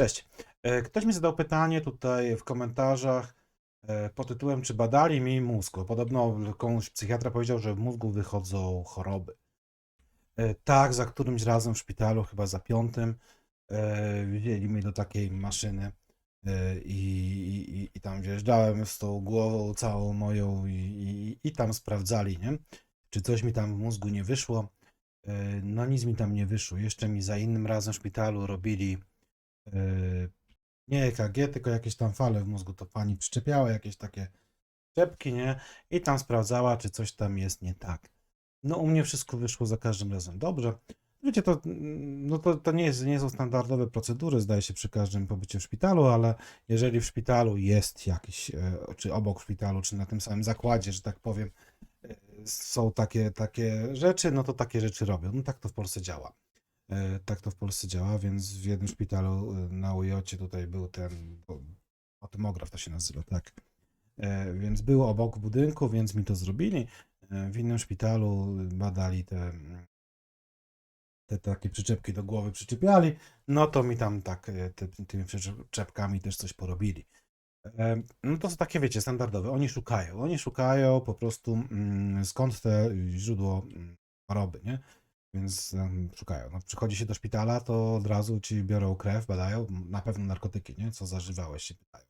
Cześć. E, Ktoś mi zadał pytanie tutaj w komentarzach e, pod tytułem, czy badali mi mózg. Podobno komuś psychiatra powiedział, że w mózgu wychodzą choroby. E, Tak, za którymś razem w szpitalu, chyba za piątym, wzięli mnie do takiej maszyny i, i, i tam wjeżdżałem z tą głową całą moją i, i, i tam sprawdzali, nie? Czy coś mi tam w mózgu nie wyszło. No nic mi tam nie wyszło. Jeszcze mi za innym razem w szpitalu robili e, nie EKG, tylko jakieś tam fale w mózgu. To pani przyczepiała jakieś takie czepki, nie? I tam sprawdzała, czy coś tam jest nie tak. No u mnie wszystko wyszło za każdym razem dobrze. Wiecie, to, mm, no to, to nie, jest, nie są standardowe procedury, zdaje się, przy każdym pobycie w szpitalu, ale jeżeli w szpitalu jest jakiś, e, czy obok szpitalu, czy na tym samym zakładzie, że tak powiem, e, są takie, takie rzeczy, no to takie rzeczy robią. No tak to w Polsce działa. E, Tak to w Polsce działa, więc w jednym szpitalu e, na UJ tutaj był ten atomograf, to się nazywa, tak. E, Więc było obok budynku, więc mi to zrobili. W innym szpitalu badali te, te takie przyczepki do głowy przyczepiali, no to mi tam tak te, tymi przyczepkami też coś porobili. No to są takie, wiecie, standardowe. Oni szukają, oni szukają po prostu mm, skąd te źródło mm, choroby, nie? Więc em, szukają. No, przychodzi się do szpitala, to od razu ci biorą krew, badają, na pewno narkotyki, nie? Co zażywałeś się pytają.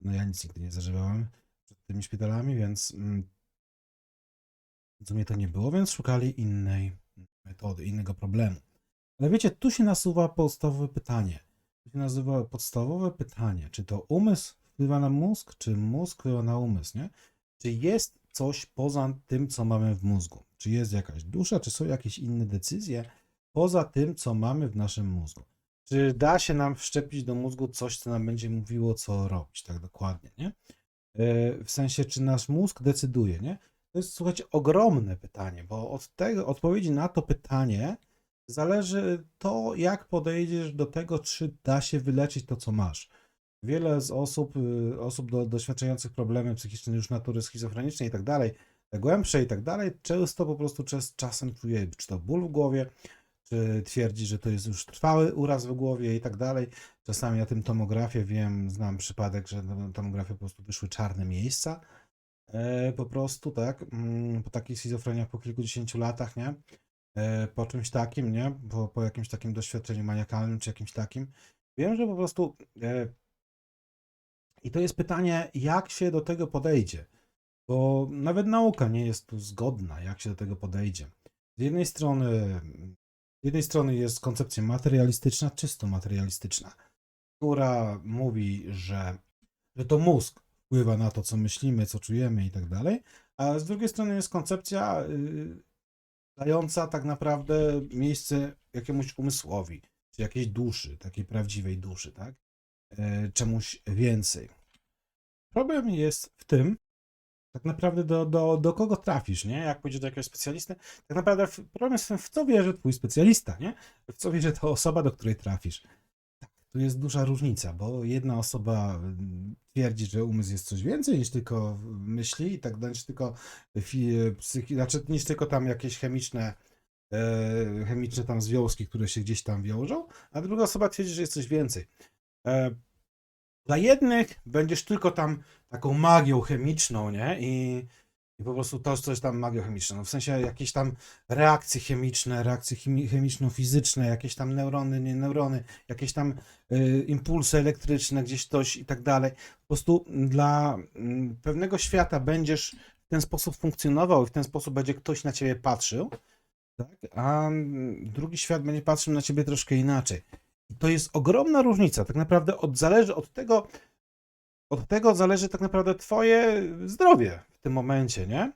No ja nic nigdy nie zażywałem przed tymi szpitalami, więc mm, mnie to nie było, więc szukali innej metody, innego problemu. Ale wiecie, tu się nasuwa podstawowe pytanie. Tu się nazywa podstawowe pytanie, czy to umysł wpływa na mózg, czy mózg wpływa na umysł, nie? Czy jest coś poza tym, co mamy w mózgu? Czy jest jakaś dusza, czy są jakieś inne decyzje poza tym, co mamy w naszym mózgu? Czy da się nam wszczepić do mózgu coś, co nam będzie mówiło, co robić, tak dokładnie, nie? E, W sensie, czy nasz mózg decyduje, nie? To jest, słuchajcie, ogromne pytanie, bo od tego, odpowiedzi na to pytanie zależy to, jak podejdziesz do tego, czy da się wyleczyć to, co masz. Wiele z osób, y, osób do, doświadczających problemy psychiczne już natury schizofrenicznej i tak dalej, głębsze i tak dalej, często po prostu czas, czasem czuje, czy to ból w głowie, czy twierdzi, że to jest już trwały uraz w głowie i tak dalej. Czasami na tym tomografie wiem, znam przypadek, że na tomografię po prostu wyszły czarne miejsca. E, po prostu, tak, mm, po takich schizofreniach po kilkudziesięciu latach, nie? E, po czymś takim, nie? Po, po jakimś takim doświadczeniu maniakalnym czy jakimś takim. Wiem, że po prostu. E, I to jest pytanie, jak się do tego podejdzie. Bo nawet nauka nie jest tu zgodna, jak się do tego podejdzie. Z jednej strony, z jednej strony jest koncepcja materialistyczna, czysto materialistyczna, która mówi, że, że to mózg wpływa na to, co myślimy, co czujemy i tak dalej, a z drugiej strony jest koncepcja y, dająca tak naprawdę miejsce jakiemuś umysłowi, czy jakiejś duszy, takiej prawdziwej duszy, tak? E, Czemuś więcej. Problem jest w tym, tak naprawdę do, do, do kogo trafisz, nie? Jak pójdziesz do jakiegoś specjalisty, tak naprawdę problem jest w co wierzy twój specjalista, nie? W co wierzy ta osoba, do której trafisz. Tak, tu jest duża różnica, bo jedna osoba mm, twierdzi, że umysł jest coś więcej niż tylko myśli i tak dalej, tylko psychi, znaczy niż tylko tam jakieś chemiczne e, chemiczne tam związki, które się gdzieś tam wiążą, a druga osoba twierdzi, że jest coś więcej. E, dla jednych będziesz tylko tam taką magią chemiczną, nie? I, i po prostu to coś tam magią chemiczną. No w sensie jakieś tam reakcje chemiczne, reakcje chemi- chemiczno-fizyczne, jakieś tam neurony, nie neurony, jakieś tam y, impulsy elektryczne, gdzieś coś i tak dalej. Po prostu dla mm, pewnego świata będziesz w ten sposób funkcjonował i w ten sposób będzie ktoś na ciebie patrzył, tak? a mm, drugi świat będzie patrzył na ciebie troszkę inaczej. To jest ogromna różnica. Tak naprawdę od, zależy od tego, od tego zależy tak naprawdę twoje zdrowie w tym momencie, nie?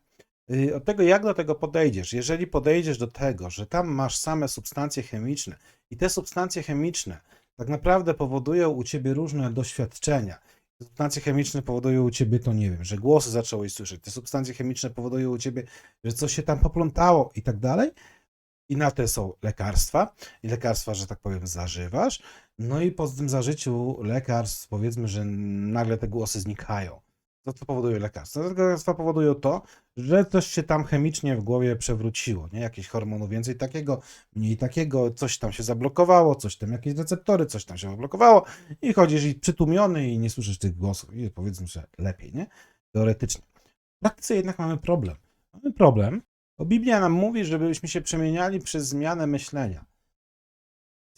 Y, Od tego, jak do tego podejdziesz. Jeżeli podejdziesz do tego, że tam masz same substancje chemiczne i te substancje chemiczne tak naprawdę powodują u ciebie różne doświadczenia. Te substancje chemiczne powodują u ciebie to, nie wiem, że głosy zacząłeś słyszeć. Te substancje chemiczne powodują u ciebie, że coś się tam poplątało i tak dalej. I na te są lekarstwa. I lekarstwa, że tak powiem, zażywasz. No i po tym zażyciu lekarstw, powiedzmy, że nagle te głosy znikają. To co powoduje lekarstwa? Lekarstwa powodują to, że coś się tam chemicznie w głowie przewróciło, nie? Jakieś hormonu więcej takiego, mniej takiego, coś tam się zablokowało, coś tam, jakieś receptory, coś tam się zablokowało i chodzisz i przytłumiony i nie słyszysz tych głosów i powiedzmy, że lepiej, nie? Teoretycznie. W praktyce jednak mamy problem. Mamy problem, bo Biblia nam mówi, żebyśmy się przemieniali przez zmianę myślenia.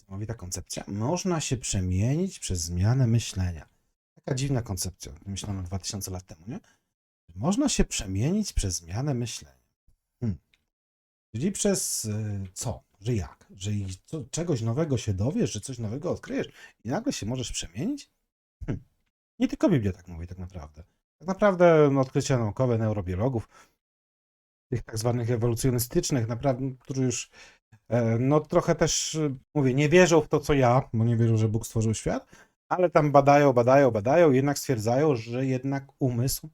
Niesamowita koncepcja. Można się przemienić przez zmianę myślenia. Taka dziwna koncepcja, myślano 2000 lat temu, nie? Można się przemienić przez zmianę myślenia. Hmm. Czyli przez y, co? Że jak? Że i co, czegoś nowego się dowiesz, że coś nowego odkryjesz i nagle się możesz przemienić? Hmm. Nie tylko Biblia tak mówi tak naprawdę. Tak naprawdę no, odkrycia naukowe neurobiologów, tych tak zwanych ewolucjonistycznych, naprawdę, którzy już no trochę też, y, mówię, nie wierzą w to, co ja, bo nie wierzą, że Bóg stworzył świat, ale tam badają, badają, badają jednak stwierdzają, że jednak umysł,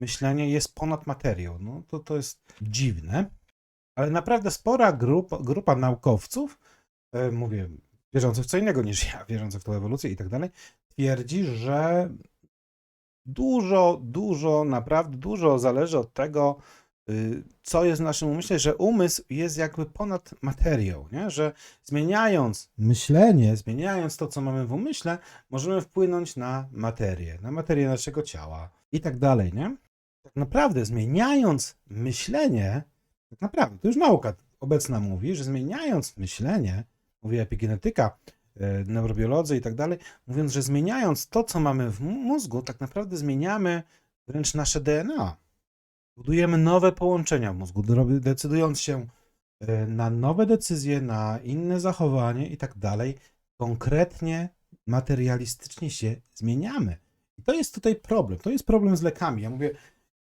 myślenie jest ponad materią. No to, to jest dziwne, ale naprawdę spora grupa, grupa naukowców, e, mówię, wierzących w co innego niż ja, wierzących w tą ewolucję i tak dalej, twierdzi, że dużo, dużo, naprawdę dużo zależy od tego, co jest w naszym umyśle, że umysł jest jakby ponad materią, nie? że zmieniając myślenie, zmieniając to, co mamy w umyśle, możemy wpłynąć na materię, na materię naszego ciała i tak dalej, nie? Tak naprawdę zmieniając myślenie, tak naprawdę, to już nauka obecna mówi, że zmieniając myślenie, mówi epigenetyka, e, neurobiolodzy i tak dalej, mówiąc, że zmieniając to, co mamy w mózgu, tak naprawdę zmieniamy wręcz nasze DNA. Budujemy nowe połączenia w mózgu, decydując się e, na nowe decyzje, na inne zachowanie i tak dalej. Konkretnie, materialistycznie się zmieniamy. I to jest tutaj problem. To jest problem z lekami. Ja mówię,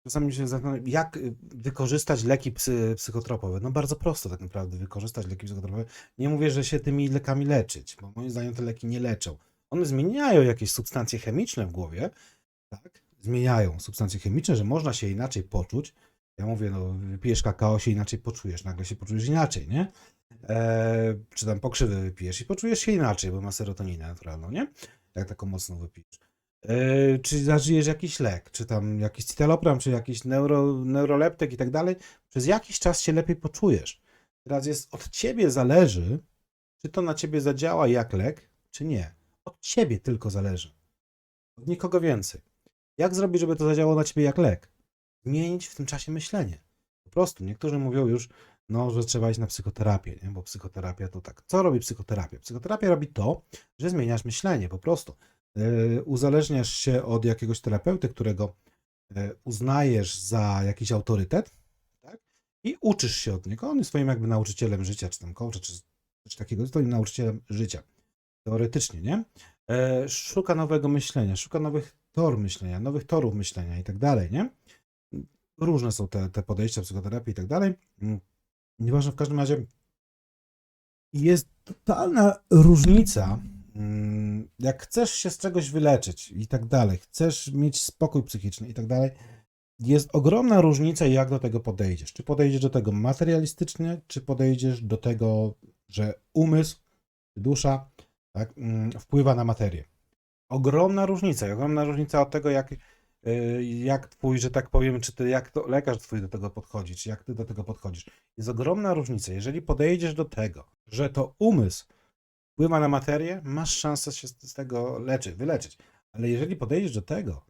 czasami się zastanawiam, jak y, wykorzystać leki psy, psychotropowe. No bardzo prosto tak naprawdę wykorzystać leki psychotropowe. Nie mówię, że się tymi lekami leczyć, bo moim zdaniem te leki nie leczą. One zmieniają jakieś substancje chemiczne w głowie, tak? Zmieniają substancje chemiczne, że można się inaczej poczuć. Ja mówię, no wypijesz kakao, się inaczej poczujesz, nagle się poczujesz inaczej, nie? Eee, czy tam pokrzywy wypijesz i poczujesz się inaczej, bo ma serotoninę naturalną, nie? Jak taką mocną wypijesz. Eee, czy zażyjesz jakiś lek, czy tam jakiś citalopram, czy jakiś neuro, neuroleptyk i tak dalej, przez jakiś czas się lepiej poczujesz. Teraz jest od ciebie zależy, czy to na ciebie zadziała jak lek, czy nie. Od ciebie tylko zależy. Od nikogo więcej. Jak zrobić, żeby to zadziałało na ciebie jak lek? Zmienić w tym czasie myślenie. Po prostu. Niektórzy mówią już, no, że trzeba iść na psychoterapię, nie? bo psychoterapia to tak. Co robi psychoterapia? Psychoterapia robi to, że zmieniasz myślenie po prostu. Yy, uzależniasz się od jakiegoś terapeuty, którego yy, uznajesz za jakiś autorytet, tak? I uczysz się od niego. On jest swoim jakby nauczycielem życia, czy tam coachem, czy coś takiego. Jest twoim nauczycielem życia. Teoretycznie, nie? Yy, szuka nowego myślenia, szuka nowych tor myślenia, nowych torów myślenia i tak dalej, nie? Różne są te, te podejścia psychoterapii i tak dalej. Mm, Nieważne, w każdym razie jest totalna różnica, mm, jak chcesz się z czegoś wyleczyć i tak dalej, chcesz mieć spokój psychiczny i tak dalej, jest ogromna różnica, jak do tego podejdziesz. Czy podejdziesz do tego materialistycznie, czy podejdziesz do tego, że umysł, dusza tak, mm, wpływa na materię. Ogromna różnica, ogromna różnica od tego, jak, y, jak twój, że tak powiem, czy ty, jak to lekarz twój do tego podchodzi, czy jak ty do tego podchodzisz. Jest ogromna różnica. Jeżeli podejdziesz do tego, że to umysł wpływa na materię, masz szansę się z tego leczyć, wyleczyć. Ale jeżeli podejdziesz do tego,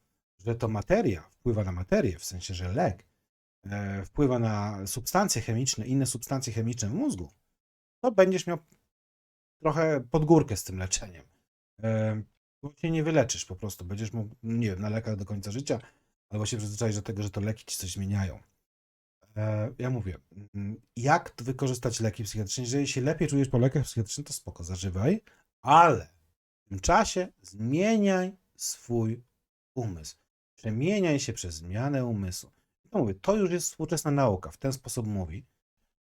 że to materia wpływa na materię, w sensie, że lek e, wpływa na substancje chemiczne, inne substancje chemiczne w mózgu, to będziesz miał trochę pod górkę z tym leczeniem. E, bo się nie wyleczysz po prostu. Będziesz mógł, nie wiem, na lekach do końca życia, albo się przyzwyczaić do tego, że to leki ci coś zmieniają. E, ja mówię, mm, jak wykorzystać leki psychiatryczne? Jeżeli się lepiej czujesz po lekach psychiatrycznych, to spoko, zażywaj, ale w tym czasie zmieniaj swój umysł. Przemieniaj się przez zmianę umysłu. No mówię, to już jest współczesna nauka, w ten sposób mówi.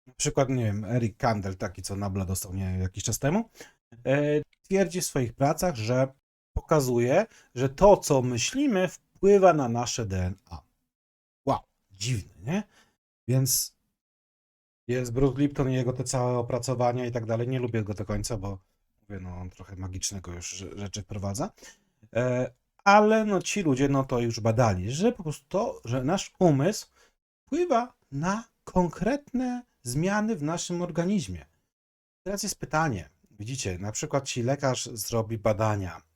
Na przykład, nie wiem, Eric Kandel, taki co Nobla dostał nie, jakiś czas temu, e, twierdzi w swoich pracach, że pokazuje, że to, co myślimy, wpływa na nasze DNA. Wow, dziwne, nie? Więc jest Bruce Lipton i jego te całe opracowania i tak dalej. Nie lubię go do końca, bo mówię, no on trochę magicznego już rze- rzeczy wprowadza. E, ale no ci ludzie no to już badali, że po prostu to, że nasz umysł wpływa na konkretne zmiany w naszym organizmie. Teraz jest pytanie, widzicie, na przykład ci lekarz zrobi badania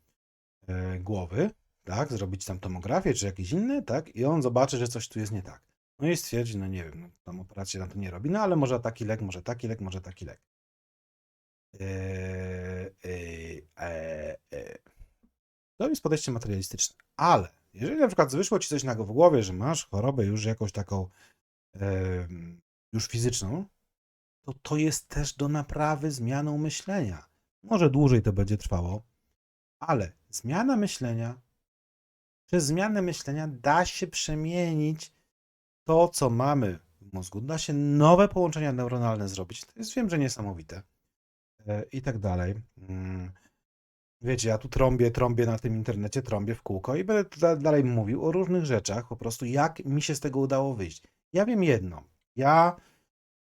głowy, tak, zrobić tam tomografię czy jakieś inne, tak, i on zobaczy, że coś tu jest nie tak. No i stwierdzi, no nie wiem, no, tam operacja na to nie robi, no ale może taki lek, może taki lek, może taki lek. Eee, eee, eee. To jest podejście materialistyczne. Ale jeżeli na przykład wyszło ci coś na w głowie, że masz chorobę już jakąś taką już fizyczną, to to jest też do naprawy zmianą myślenia. Może dłużej to będzie trwało, ale zmiana myślenia, przez zmianę myślenia da się przemienić to, co mamy w mózgu. Da się nowe połączenia neuronalne zrobić. To jest, wiem, że niesamowite. E, I tak dalej. Mm. Wiecie, ja tu trąbię, trąbię na tym internecie, trąbię w kółko i będę da- dalej mówił o różnych rzeczach, po prostu jak mi się z tego udało wyjść. Ja wiem jedno. Ja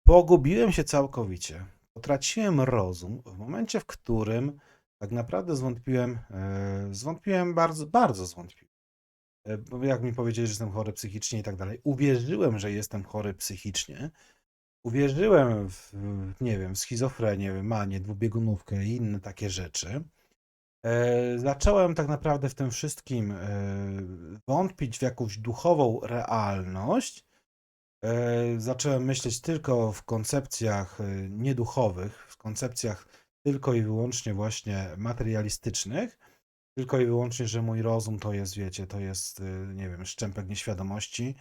pogubiłem się całkowicie. Potraciłem rozum w momencie, w którym tak naprawdę zwątpiłem, e, zwątpiłem bardzo, bardzo zwątpiłem. E, jak mi powiedzieli, że jestem chory psychicznie i tak dalej, uwierzyłem, że jestem chory psychicznie. Uwierzyłem w, nie wiem, schizofrenię, manię, dwubiegunówkę i inne takie rzeczy. E, zacząłem tak naprawdę w tym wszystkim wątpić w jakąś duchową realność. Zacząłem myśleć tylko w koncepcjach nieduchowych, w koncepcjach tylko i wyłącznie właśnie materialistycznych. Tylko i wyłącznie, że mój rozum to jest, wiecie, to jest, e, nie wiem, szczępek nieświadomości,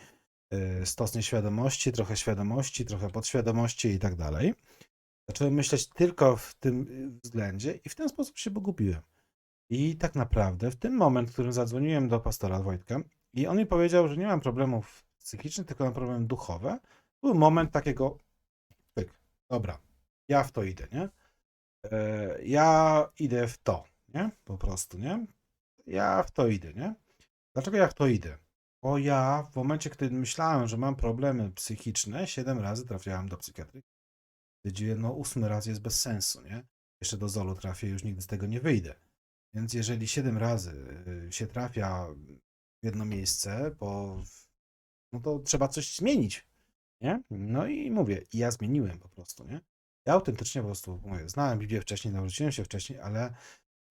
e, stos nieświadomości, trochę świadomości, trochę podświadomości i tak dalej. Zacząłem myśleć tylko w tym y, względzie i w ten sposób się pogubiłem. I tak naprawdę w tym moment, w którym zadzwoniłem do pastora Wojtka i on mi powiedział, że nie mam problemów psychicznych, tylko mam problemy duchowe, był moment takiego pyk, dobra, ja w to idę, nie? E, ja idę w to, nie? Po prostu, nie? Ja w to idę, nie? Dlaczego ja w to idę? Bo ja w momencie, kiedy myślałem, że mam problemy psychiczne, siedem razy trafiałem do psychiatry. Stwierdziłem, no ósmy raz jest bez sensu, nie? Jeszcze do Zolu trafię, już nigdy z tego nie wyjdę. Więc jeżeli 7 razy y, się trafia w jedno miejsce, bo no to trzeba coś zmienić, nie? No i mówię, ja zmieniłem po prostu, nie? Ja autentycznie po prostu mówię, znałem Biblię wcześniej, nauczyłem się wcześniej, ale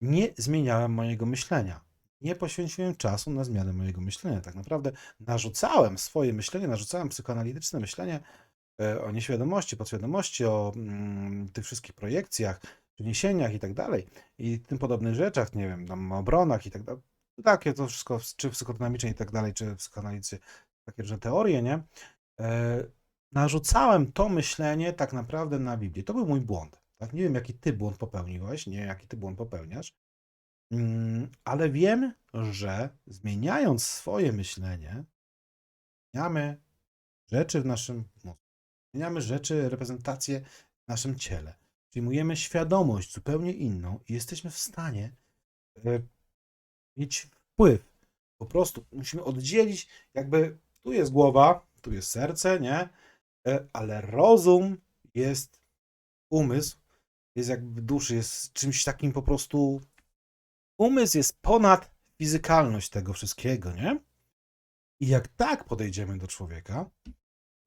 nie zmieniałem mojego myślenia. Nie poświęciłem czasu na zmianę mojego myślenia. Tak naprawdę narzucałem swoje myślenie, narzucałem psychoanalityczne myślenie e, o nieświadomości, podświadomości, o mm, tych wszystkich projekcjach, przeniesieniach i tak dalej, i tym podobnych rzeczach, nie wiem, tam obronach i tak dalej. Takie to wszystko, czy psychodynamicznie i tak dalej, czy w takie różne teorie, nie? Narzucałem to myślenie tak naprawdę na Biblię. To był mój błąd. Tak? Nie wiem, jaki ty błąd popełniłeś, nie jaki ty błąd popełniasz, mm, ale wiem, że zmieniając swoje myślenie, zmieniamy rzeczy w naszym mózgu. Zmieniamy rzeczy, reprezentacje w naszym ciele. Przyjmujemy świadomość zupełnie inną i jesteśmy w stanie e, mieć wpływ. Po prostu musimy oddzielić, jakby tu jest głowa, tu jest serce, nie? E, Ale rozum jest umysł, jest jakby duszy, jest czymś takim po prostu. Umysł jest ponad fizykalność tego wszystkiego, nie? I jak tak podejdziemy do człowieka,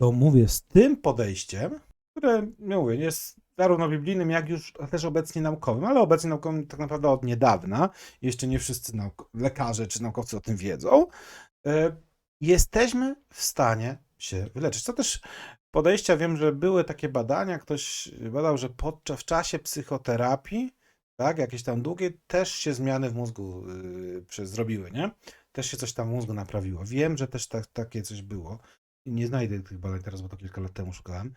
to mówię z tym podejściem, które, ja mówię, jest zarówno biblijnym, jak już też obecnie naukowym, ale obecnie naukowym tak naprawdę od niedawna, jeszcze nie wszyscy lekarze czy naukowcy o tym wiedzą, e, jesteśmy w stanie się wyleczyć. To też podejścia, wiem, że były takie badania, ktoś badał, że podczas, w czasie psychoterapii, tak, jakieś tam długie, też się zmiany w mózgu yy, zrobiły, nie? Też się coś tam w mózgu naprawiło. Wiem, że też tak, takie coś było. Nie znajdę tych badań teraz, bo to kilka lat temu szukałem.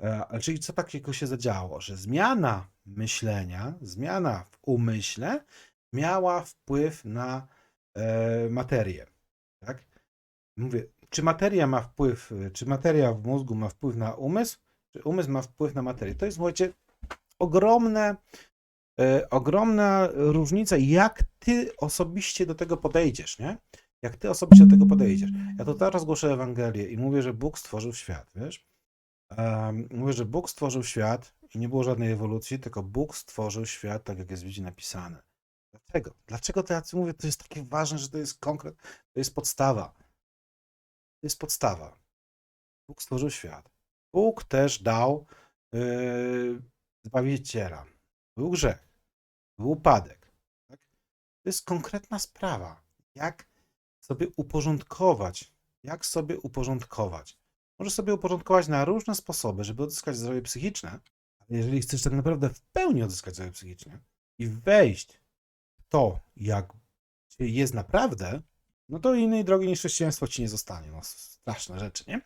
E, Ale czyli co takiego się zadziało? Że zmiana myślenia, zmiana w umyśle miała wpływ na e, materię. Tak? Mówię, czy materia ma wpływ, czy materia w mózgu ma wpływ na umysł, czy umysł ma wpływ na materię? To jest, słuchajcie, ogromne, e, ogromna różnica, jak ty osobiście do tego podejdziesz, nie? Jak ty osobiście do tego podejdziesz. Ja to teraz głoszę Ewangelię i mówię, że Bóg stworzył świat, wiesz? Mówię, że Bóg stworzył świat i nie było żadnej ewolucji, tylko Bóg stworzył świat tak, jak jest w Biblii napisane. Dlaczego? Dlaczego? To ja mówię, to jest takie ważne, że to jest konkret, to jest podstawa. To jest podstawa. Bóg stworzył świat. Bóg też dał yy, Zbawiciela. Był grzech. Był upadek. Tak? To jest konkretna sprawa. Jak sobie uporządkować. Jak sobie uporządkować. Możesz sobie uporządkować na różne sposoby, żeby odzyskać zdrowie psychiczne, ale jeżeli chcesz tak naprawdę w pełni odzyskać zdrowie psychiczne i wejść w to, jak jest naprawdę, no to innej drogi niż chrześcijaństwo ci nie zostanie. No, straszne rzeczy, nie?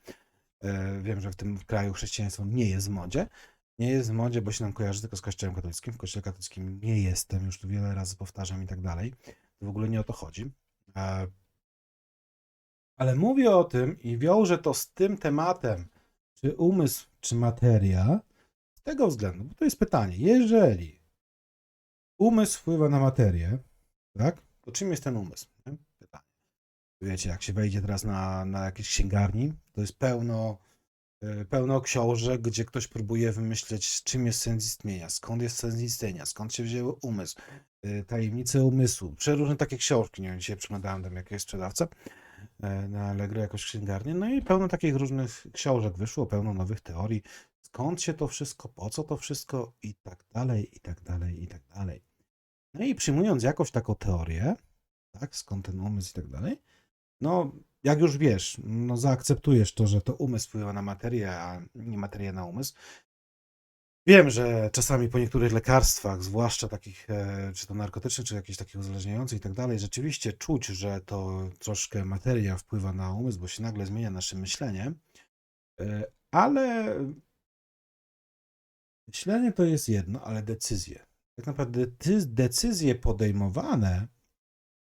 E, Wiem, że w tym kraju chrześcijaństwo nie jest w modzie. Nie jest w modzie, bo się nam kojarzy tylko z Kościołem katolickim. W Kościele katolickim nie jestem, już tu wiele razy powtarzam i tak dalej. W ogóle nie o to chodzi. E, Ale mówię o tym i wiążę to z tym tematem, czy umysł, czy materia, z tego względu, bo to jest pytanie. Jeżeli umysł wpływa na materię, tak? To czym jest ten umysł? Wiecie, jak się wejdzie teraz na, na jakieś księgarni, to jest pełno, e, pełno książek, gdzie ktoś próbuje wymyśleć, czym jest sens istnienia, skąd jest sens istnienia, skąd się wzięły umysł, e, tajemnice umysłu. Przeróżne takie książki, nie wiem, dzisiaj przeglądałem tam jakiegoś sprzedawca e, na Allegro jakoś księgarnię, no i pełno takich różnych książek wyszło, pełno nowych teorii, skąd się to wszystko, po co to wszystko i tak dalej, i tak dalej, i tak dalej. No i przyjmując jakąś taką teorię, tak, skąd ten umysł i tak dalej, no jak już wiesz, no zaakceptujesz to, że to umysł wpływa na materię, a nie materia na umysł. Wiem, że czasami po niektórych lekarstwach, zwłaszcza takich, e, czy to narkotycznych, czy jakichś takich uzależniających i tak dalej, rzeczywiście czuć, że to troszkę materia wpływa na umysł, bo się nagle zmienia nasze myślenie. E, Ale myślenie to jest jedno, ale decyzje. Tak naprawdę decyzje podejmowane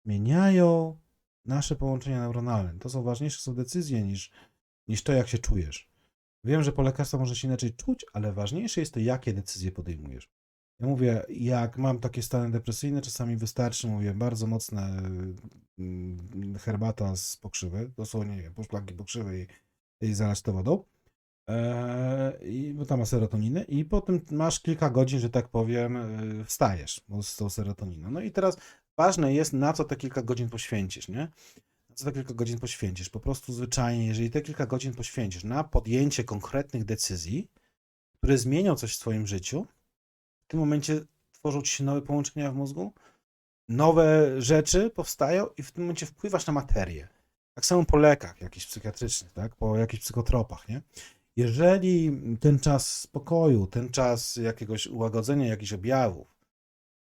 zmieniają nasze połączenia neuronalne. To są ważniejsze są decyzje niż, niż to, jak się czujesz. Wiem, że po lekarstwach można się inaczej czuć, ale ważniejsze jest to, jakie decyzje podejmujesz. Ja mówię, jak mam takie stany depresyjne, czasami wystarczy, mówię, bardzo mocna mm, herbata z pokrzywy, dosłownie, nie wiem, pokrzywy i, i to wodą, Eee, bo tam ma serotoninę i potem masz kilka godzin, że tak powiem, yy, wstajesz z tą serotoniną. No i teraz ważne jest, na co te kilka godzin poświęcisz, nie? Na co te kilka godzin poświęcisz? Po prostu zwyczajnie, jeżeli te kilka godzin poświęcisz na podjęcie konkretnych decyzji, które zmienią coś w twoim życiu, w tym momencie tworzą ci się nowe połączenia w mózgu, nowe rzeczy powstają i w tym momencie wpływasz na materię. Tak samo po lekach jakichś psychiatrycznych, tak? Po jakichś psychotropach, nie? Jeżeli ten czas spokoju, ten czas jakiegoś ułagodzenia jakichś objawów,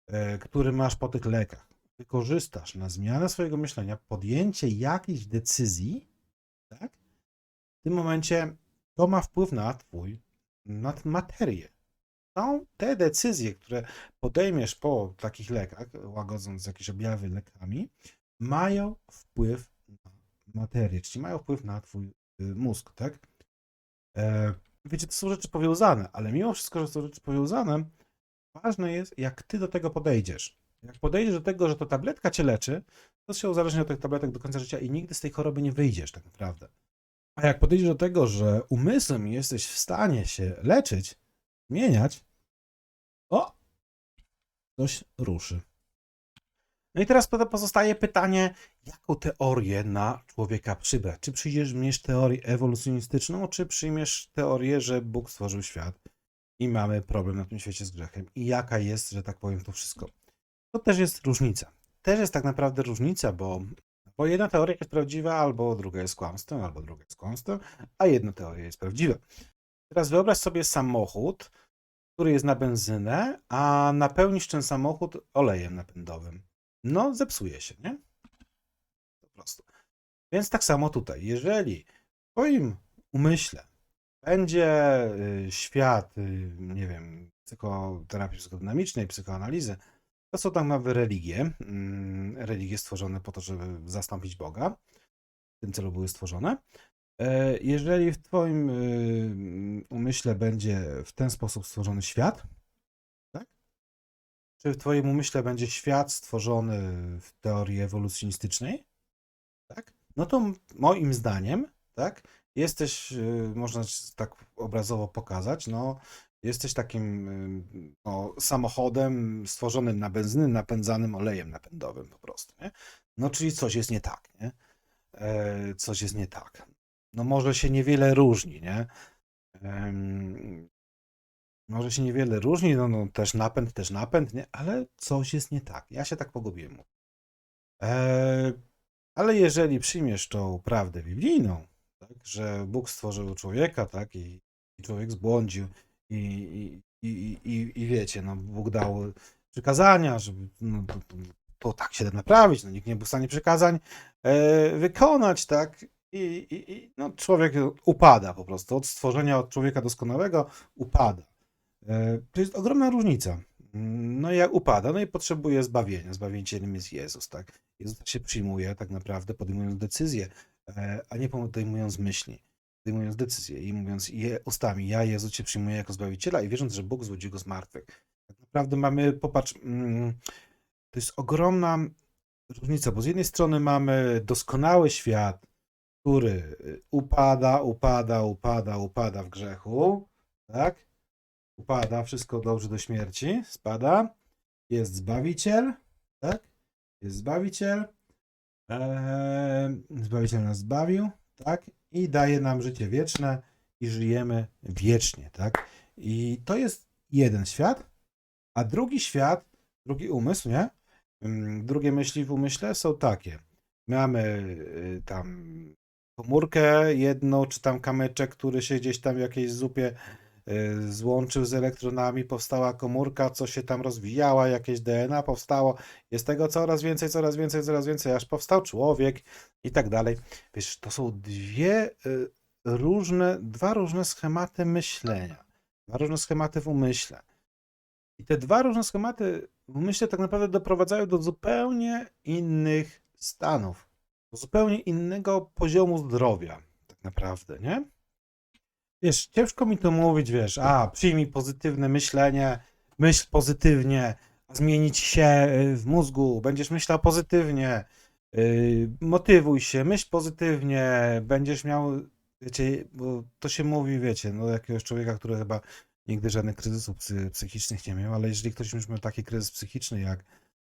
e, który masz po tych lekach, wykorzystasz na zmianę swojego myślenia, podjęcie jakiejś decyzji, tak? W tym momencie to ma wpływ na twój, na materię. Są te decyzje, które podejmiesz po takich lekach, łagodząc jakieś objawy lekami, mają wpływ na materię, czyli mają wpływ na twój y, mózg, tak? E, Wiecie, to są rzeczy powiązane, ale mimo wszystko, że są rzeczy powiązane, ważne jest, jak ty do tego podejdziesz. Jak podejdziesz do tego, że to tabletka cię leczy, to się uzależni od tych tabletek do końca życia i nigdy z tej choroby nie wyjdziesz tak naprawdę. A jak podejdziesz do tego, że umysłem jesteś w stanie się leczyć, zmieniać, o, coś ruszy. No i teraz pozostaje pytanie, jaką teorię na człowieka przybrać? Czy przyjmiesz teorię ewolucjonistyczną, czy przyjmiesz teorię, że Bóg stworzył świat i mamy problem na tym świecie z grzechem? I jaka jest, że tak powiem, to wszystko? To też jest różnica. Też jest tak naprawdę różnica, bo, bo jedna teoria jest prawdziwa, albo druga jest kłamstwem, albo druga jest kłamstwem, a jedna teoria jest prawdziwa. Teraz wyobraź sobie samochód, który jest na benzynę, a napełnisz ten samochód olejem napędowym. No, zepsuje się, nie? Po prostu. Więc tak samo tutaj. Jeżeli w Twoim umyśle będzie y, świat, y, nie wiem, psychoterapii psychodynamicznej, psychoanalizy, to są tak naprawdę religie. mm, Religie stworzone po to, żeby zastąpić Boga. W tym celu były stworzone. E, Jeżeli w Twoim y, umyśle będzie w ten sposób stworzony świat, tak? Czy w Twoim umyśle będzie świat stworzony w teorii ewolucjonistycznej, tak? No to moim zdaniem, tak? Jesteś, y, można tak obrazowo pokazać, no Jesteś takim no, samochodem stworzonym na benzyny, napędzanym olejem napędowym po prostu, nie? No, czyli coś jest nie tak, nie? E, coś jest nie tak. No, może się niewiele różni, nie? Może się niewiele różni, no, no też napęd, też napęd, nie? Ale coś jest nie tak. Ja się tak pogubiłem. E, ale jeżeli przyjmiesz tą prawdę biblijną, tak, że Bóg stworzył człowieka, tak, i, i człowiek zbłądził, i, i, i, i, wiecie, no, Bóg dał przykazania, żeby no, to, to, to tak się da naprawić, no, nikt nie był w stanie przykazań e, wykonać, tak, i, i, i no, człowiek upada po prostu, od stworzenia, od człowieka doskonałego upada. E, To jest ogromna różnica. No i jak upada, no i potrzebuje zbawienia. Zbawicielem jest Jezus, tak? Jezus się przyjmuje tak naprawdę podejmując decyzję, e, a nie podejmując myśli, podejmując decyzję i mówiąc je ustami, ja Jezus cię przyjmuję jako Zbawiciela i wierząc, że Bóg zbudził go z martwych. Tak naprawdę mamy, popatrz, mm, to jest ogromna różnica, bo z jednej strony mamy doskonały świat, który y, upada, upada, upada, upada w grzechu, tak? Upada, wszystko dobrze do śmierci, spada. Jest Zbawiciel, tak? Jest Zbawiciel. Eee, Zbawiciel nas zbawił, tak? I daje nam życie wieczne i żyjemy wiecznie, tak? I to jest jeden świat, a drugi świat, drugi umysł, nie? Ym, Drugie myśli w umyśle są takie. Mamy y, tam komórkę jedną, czy tam kamyczek, który się gdzieś tam w jakiejś zupie złączył z elektronami, powstała komórka, co się tam rozwijała, jakieś DNA powstało, jest tego coraz więcej, coraz więcej, coraz więcej, aż powstał człowiek i tak dalej. Wiesz, to są dwie y, różne, dwa różne schematy myślenia, dwa różne schematy w umyśle. I te dwa różne schematy w umyśle tak naprawdę doprowadzają do zupełnie innych stanów, do zupełnie innego poziomu zdrowia, tak naprawdę, nie? Wiesz, ciężko mi to mówić, wiesz, a przyjmij pozytywne myślenie, myśl pozytywnie, zmienić się y, w mózgu, będziesz myślał pozytywnie, y, motywuj się, myśl pozytywnie, będziesz miał, wiecie, bo to się mówi, wiecie, no jakiegoś człowieka, który chyba nigdy żadnych kryzysów psy, psychicznych nie miał, ale jeżeli ktoś już miał taki kryzys psychiczny jak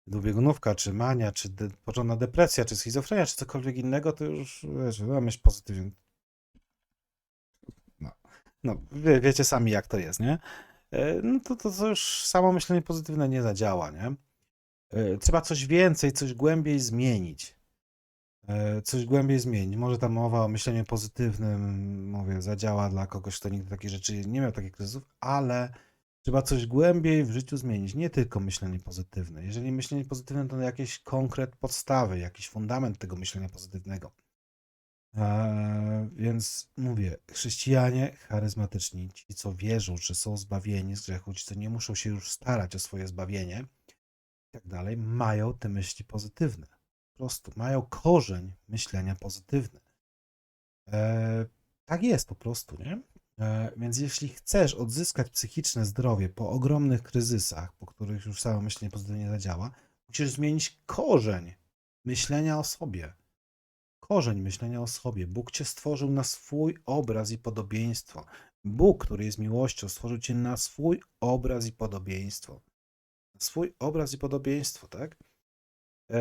dwubiegunówka, czy mania, czy de, początna depresja, czy schizofrenia, czy cokolwiek innego, to już, wiesz, no, myśl pozytywnie. No, wie, wiecie sami jak to jest, nie? E, No to, to, to już samo myślenie pozytywne nie zadziała, nie? E, Trzeba coś więcej, coś głębiej zmienić. E, Coś głębiej zmienić. Może ta mowa o myśleniu pozytywnym, mówię, zadziała dla kogoś, kto nigdy takich rzeczy nie miał takich kryzysów, ale trzeba coś głębiej w życiu zmienić. Nie tylko myślenie pozytywne. Jeżeli myślenie pozytywne, to jakieś konkret podstawy, jakiś fundament tego myślenia pozytywnego. Eee, więc mówię, chrześcijanie charyzmatyczni, ci co wierzą, że są zbawieni z grzechu, ci co nie muszą się już starać o swoje zbawienie i tak dalej, mają te myśli pozytywne. Po prostu mają korzeń myślenia pozytywny. Eee, tak jest po prostu, nie? Eee, więc jeśli chcesz odzyskać psychiczne zdrowie po ogromnych kryzysach, po których już samo myślenie pozytywnie zadziała, musisz zmienić korzeń myślenia o sobie korzeń myślenia o sobie. Bóg cię stworzył na swój obraz i podobieństwo. Bóg, który jest miłością, stworzył cię na swój obraz i podobieństwo. Na swój obraz i podobieństwo, tak? E,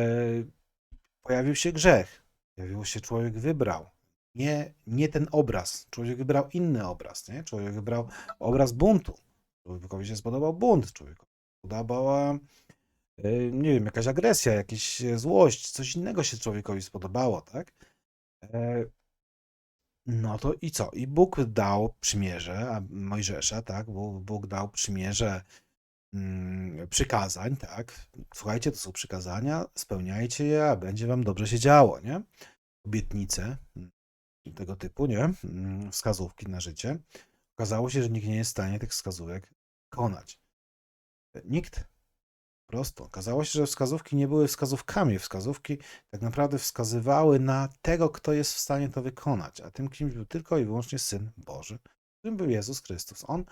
pojawił się grzech. Pojawił się człowiek wybrał. Nie, nie ten obraz. Człowiek wybrał inny obraz, nie? Człowiek wybrał obraz buntu. Człowiekowi się spodobał bunt. Człowiekowi się e, nie wiem, jakaś agresja, jakaś e, złość, coś innego się człowiekowi spodobało, tak? E, No to i co? I Bóg dał przymierze, a Mojżesza, tak? Bóg, Bóg dał przymierze mm, przykazań, tak? Słuchajcie, to są przykazania, spełniajcie je, a będzie wam dobrze się działo, nie? Obietnice mm, tego typu, nie? Mm, Wskazówki na życie. Okazało się, że nikt nie jest w stanie tych wskazówek wykonać. Nikt. Prosto. Okazało się, że wskazówki nie były wskazówkami. Wskazówki tak naprawdę wskazywały na tego, kto jest w stanie to wykonać. A tym kimś był tylko i wyłącznie Syn Boży, którym był Jezus Chrystus. On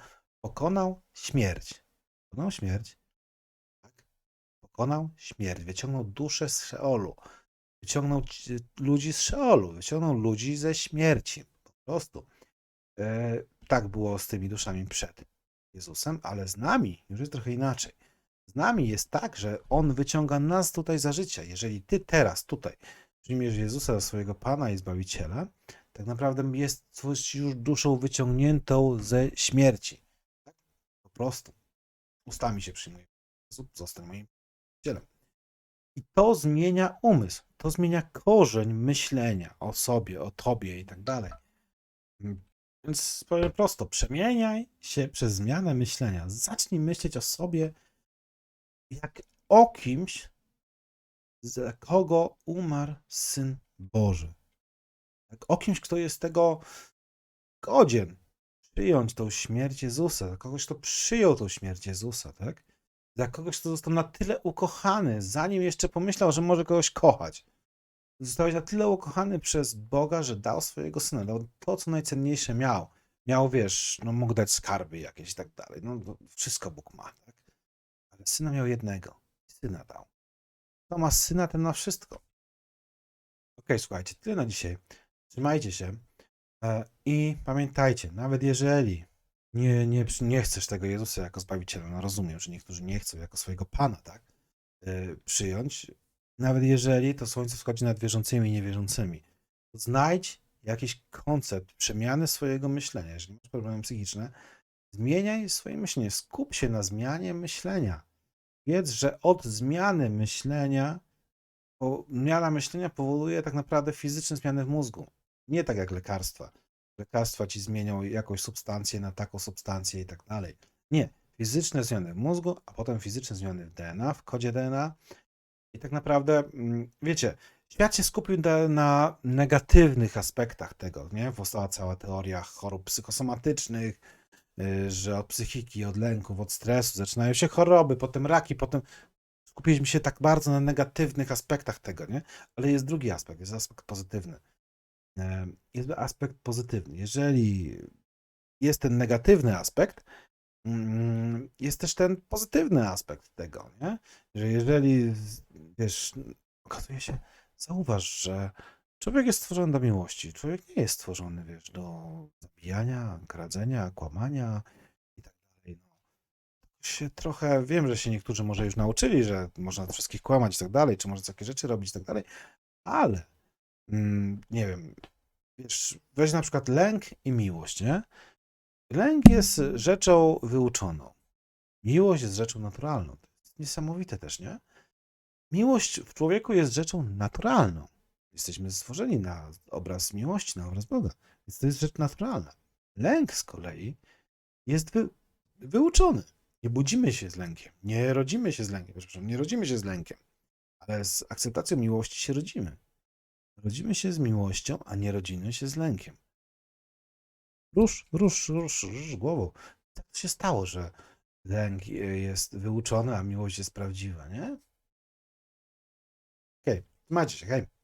pokonał śmierć. Pokonał śmierć. Tak? Pokonał śmierć. Wyciągnął duszę z Szeolu. Wyciągnął ci- ludzi z Szeolu. Wyciągnął ludzi ze śmierci. Po prostu. E, tak było z tymi duszami przed. Jezusem, ale z nami już jest trochę inaczej. Z nami jest tak, że On wyciąga nas tutaj za życia. Jeżeli ty teraz tutaj przyjmiesz Jezusa za swojego Pana i Zbawiciela, tak naprawdę jest już duszą wyciągniętą ze śmierci. Tak? Po prostu. Ustami się przyjmuje. Zostań moim Zbawicielem. I to zmienia umysł. To zmienia korzeń myślenia o sobie, o tobie i tak dalej. Więc powiem prosto, przemieniaj się przez zmianę myślenia. Zacznij myśleć o sobie jak o kimś, za kogo umarł Syn Boży. Jak o kimś, kto jest tego godzien przyjąć tą śmierć Jezusa, za kogoś, kto przyjął tą śmierć Jezusa, tak? Za kogoś, kto został na tyle ukochany, zanim jeszcze pomyślał, że może kogoś kochać. Zostałeś na tyle ukochany przez Boga, że dał swojego syna, dał to, co najcenniejsze miał. Miał, wiesz, no mógł dać skarby jakieś i tak dalej. No wszystko Bóg ma, syna miał jednego. Syna dał. Kto ma syna, ten ma wszystko. Okej, słuchajcie, tyle na dzisiaj. Trzymajcie się. E, I pamiętajcie, nawet jeżeli nie, nie, nie chcesz tego Jezusa jako Zbawiciela, no rozumiem, że niektórzy nie chcą jako swojego Pana, tak, e, przyjąć, nawet jeżeli to słońce wschodzi nad wierzącymi i niewierzącymi, to znajdź jakiś koncept przemiany swojego myślenia. Jeżeli masz problemy psychiczne, zmieniaj swoje myślenie, skup się na zmianie myślenia. Wiedz, że od zmiany myślenia, bo zmiana myślenia powoduje tak naprawdę fizyczne zmiany w mózgu. Nie tak jak lekarstwa. Lekarstwa ci zmienią jakąś substancję na taką substancję i tak dalej. Nie. Fizyczne zmiany w mózgu, a potem fizyczne zmiany w DNA, w kodzie DNA. I tak naprawdę, mm, wiecie, świat się skupił na, negatywnych aspektach tego, nie? Powstała cała teoria chorób psychosomatycznych, że od psychiki, od lęków, od stresu zaczynają się choroby, potem raki, potem skupiliśmy się tak bardzo na negatywnych aspektach tego, nie? Ale jest drugi aspekt, jest aspekt pozytywny. E, Jest aspekt pozytywny. Jeżeli jest ten negatywny aspekt, mm, jest też ten pozytywny aspekt tego, nie? Że jeżeli, wiesz, okazuje się, zauważ, że człowiek jest stworzony do miłości. Człowiek nie jest stworzony, wiesz, do zabijania, kradzenia, kłamania i tak dalej. No, się trochę, wiem, że się niektórzy może już nauczyli, że można wszystkich kłamać i tak dalej, czy można takie rzeczy robić i tak dalej, ale mm, nie wiem, wiesz, weź na przykład lęk i miłość, nie? Lęk jest rzeczą wyuczoną. Miłość jest rzeczą naturalną. To jest niesamowite też, nie? Miłość w człowieku jest rzeczą naturalną. Jesteśmy stworzeni na obraz miłości, na obraz Boga. Więc to jest rzecz naturalna. Lęk z kolei jest wy, wyuczony. Nie budzimy się z lękiem. Nie rodzimy się z lękiem. Przepraszam, nie rodzimy się z lękiem. Ale z akceptacją miłości się rodzimy. Rodzimy się z miłością, a nie rodzimy się z lękiem. Rusz, rusz, rusz, rusz głową. Tak się stało, że lęk jest wyuczony, a miłość jest prawdziwa, nie? Okej, okay. trzymajcie się, hej.